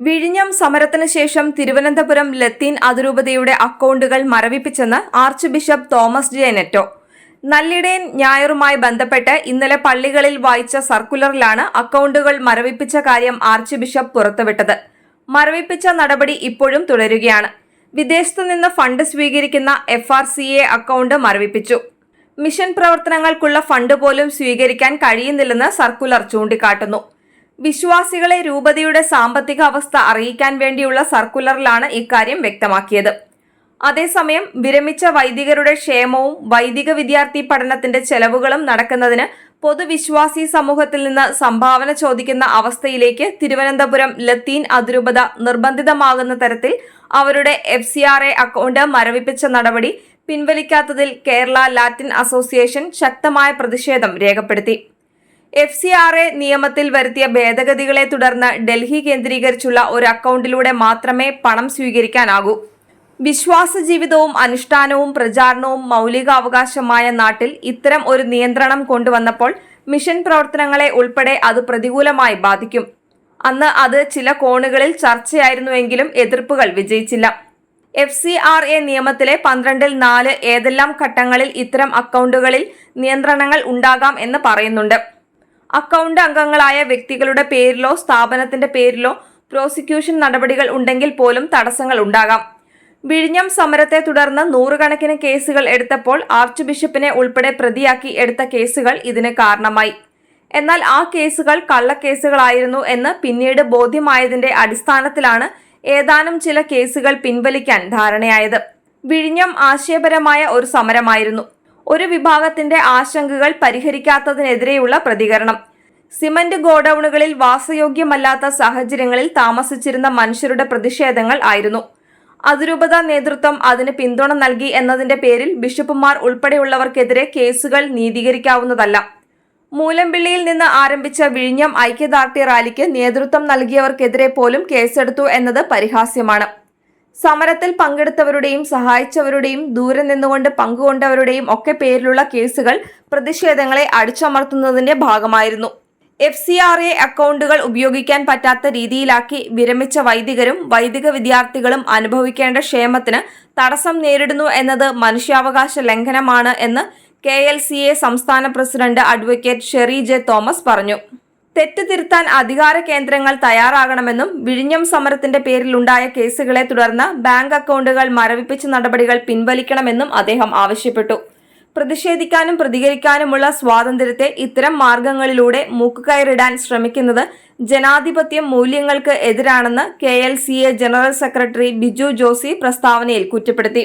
വിഴിഞ്ഞം സമരത്തിന് ശേഷം തിരുവനന്തപുരം ലത്തീൻ അതിരൂപതയുടെ അക്കൗണ്ടുകൾ മരവിപ്പിച്ചെന്ന് archbishop Thomas J Netto. നല്ലിടയൻ ഞായറുമായി ബന്ധപ്പെട്ട് ഇന്നലെ പള്ളികളിൽ വായിച്ച സർക്കുലറിലാണ് അക്കൗണ്ടുകൾ മരവിപ്പിച്ച കാര്യം ആർച്ച് ബിഷപ്പ് പുറത്തുവിട്ടത്. മരവിപ്പിച്ച നടപടി ഇപ്പോഴും തുടരുകയാണ്. വിദേശത്തു നിന്ന് ഫണ്ട് സ്വീകരിക്കുന്ന F R C A account മരവിപ്പിച്ചു. Mission പ്രവർത്തനങ്ങൾക്കുള്ള ഫണ്ട് പോലും സ്വീകരിക്കാൻ കഴിയുന്നില്ലെന്ന് സർക്കുലർ ചൂണ്ടിക്കാട്ടുന്നു. വിശ്വാസികളെ രൂപതയുടെ സാമ്പത്തിക അവസ്ഥ അറിയിക്കാൻ വേണ്ടിയുള്ള സർക്കുലറിലാണ് ഇക്കാര്യം വ്യക്തമാക്കിയത്. അതേസമയം വിരമിച്ച വൈദികരുടെ ക്ഷേമവും വൈദിക വിദ്യാർത്ഥി പഠനത്തിന്റെ ചെലവുകളും നടക്കുന്നതിന് പൊതുവിശ്വാസി സമൂഹത്തിൽ നിന്ന് സംഭാവന ചോദിക്കുന്ന അവസ്ഥയിലേക്ക് തിരുവനന്തപുരം ലത്തീൻ അതിരൂപത നിർബന്ധിതമാകുന്ന തരത്തിൽ അവരുടെ F C R A account മരവിപ്പിച്ച നടപടി പിൻവലിക്കാത്തതിൽ കേരള ലാറ്റിൻ അസോസിയേഷൻ ശക്തമായ പ്രതിഷേധം രേഖപ്പെടുത്തി. എഫ് സി ആർ എ നിയമത്തിൽ വരുത്തിയ ഭേദഗതികളെ തുടർന്ന് ഡൽഹി കേന്ദ്രീകരിച്ചുള്ള ഒരു അക്കൗണ്ടിലൂടെ മാത്രമേ പണം സ്വീകരിക്കാനാകൂ. വിശ്വാസ ജീവിതവും അനുഷ്ഠാനവും പ്രചാരണവും മൗലികാവകാശമായ നാട്ടിൽ ഇത്തരം ഒരു നിയന്ത്രണം കൊണ്ടുവന്നപ്പോൾ മിഷൻ പ്രവർത്തനങ്ങളെ ഉൾപ്പെടെ അത് പ്രതികൂലമായി ബാധിക്കും. അന്ന് അത് ചില കോണുകളിൽ ചർച്ചയായിരുന്നുവെങ്കിലും എതിർപ്പുകൾ വിജയിച്ചില്ല. എഫ് സി ആർ എ നിയമത്തിലെ പന്ത്രണ്ടിൽ നാല് ഏതെല്ലാം ഘട്ടങ്ങളിൽ ഇത്തരം അക്കൗണ്ടുകളിൽ നിയന്ത്രണങ്ങൾ ഉണ്ടാകാം എന്ന് പറയുന്നുണ്ട്. അക്കൗണ്ട് അംഗങ്ങളായ വ്യക്തികളുടെ പേരിലോ സ്ഥാപനത്തിന്റെ പേരിലോ പ്രോസിക്യൂഷൻ നടപടികൾ ഉണ്ടെങ്കിൽ പോലും തടസ്സങ്ങൾ ഉണ്ടാകാം. വിഴിഞ്ഞം സമരത്തെ തുടർന്ന് നൂറുകണക്കിന് കേസുകൾ എടുത്തപ്പോൾ ആർച്ച് ബിഷപ്പിനെ ഉൾപ്പെടെ പ്രതിയാക്കി എടുത്ത കേസുകൾ ഇതിന് കാരണമായി. എന്നാൽ ആ കേസുകൾ കള്ളക്കേസുകളായിരുന്നു എന്ന് പിന്നീട് ബോധ്യമായതിന്റെ അടിസ്ഥാനത്തിലാണ് ഏതാനും ചില കേസുകൾ പിൻവലിക്കാൻ ധാരണയായത്. വിഴിഞ്ഞം ആശയപരമായ ഒരു സമരമായിരുന്നു. ഒരു വിഭാഗത്തിന്റെ ആശങ്കകൾ പരിഹരിക്കാത്തതിനെതിരെയുള്ള പ്രതികരണം. സിമന്റ് ഗോഡൌണുകളിൽ വാസയോഗ്യമല്ലാത്ത സാഹചര്യങ്ങളിൽ താമസിച്ചിരുന്ന മനുഷ്യരുടെ പ്രതിഷേധങ്ങൾ ആയിരുന്നു. അതിരൂപത നേതൃത്വം അതിന് പിന്തുണ നൽകി എന്നതിന്റെ പേരിൽ ബിഷപ്പുമാർ ഉൾപ്പെടെയുള്ളവർക്കെതിരെ കേസുകൾ നീതീകരിക്കാവുന്നതല്ല. മൂലമ്പിള്ളിയിൽ നിന്ന് ആരംഭിച്ച വിഴിഞ്ഞം ഐക്യദാർഢ്യ റാലിക്ക് നേതൃത്വം നൽകിയവർക്കെതിരെ പോലും കേസെടുത്തു എന്നത് പരിഹാസ്യമാണ്. സമരത്തിൽ പങ്കെടുത്തവരുടെയും സഹായിച്ചവരുടെയും ദൂരെ നിന്നുകൊണ്ട് പങ്കുകൊണ്ടവരുടെയും ഒക്കെ പേരിലുള്ള കേസുകൾ പ്രതിഷേധങ്ങളെ അടിച്ചമർത്തുന്നതിന്റെ ഭാഗമായിരുന്നു. എഫ് സി ആർ എ അക്കൗണ്ടുകൾ ഉപയോഗിക്കാൻ പറ്റാത്ത രീതിയിലാക്കി വിരമിച്ച വൈദികരും വൈദിക വിദ്യാർത്ഥികളും അനുഭവിക്കേണ്ട ക്ഷേമത്തിന് തടസ്സം നേരിടുന്നു എന്നത് മനുഷ്യാവകാശ ലംഘനമാണ് എന്ന് കെ എൽ സി എ സംസ്ഥാന president advocate Sherry J Thomas പറഞ്ഞു. തെറ്റ് തിരുത്താൻ അധികാര കേന്ദ്രങ്ങൾ തയ്യാറാകണമെന്നും വിഴിഞ്ഞം സമരത്തിന്റെ പേരിലുണ്ടായ കേസുകളെ തുടർന്ന് ബാങ്ക് അക്കൗണ്ടുകൾ മരവിപ്പിച്ച നടപടികൾ പിൻവലിക്കണമെന്നും അദ്ദേഹം ആവശ്യപ്പെട്ടു. പ്രതിഷേധിക്കാനും പ്രതികരിക്കാനുമുള്ള സ്വാതന്ത്ര്യത്തെ ഇത്തരം മാർഗങ്ങളിലൂടെ മൂക്കുകയറിടാൻ ശ്രമിക്കുന്നത് ജനാധിപത്യ മൂല്യങ്ങൾക്ക് എതിരാണെന്ന് K general secretary Biju Josy പ്രസ്താവനയിൽ കുറ്റപ്പെടുത്തി.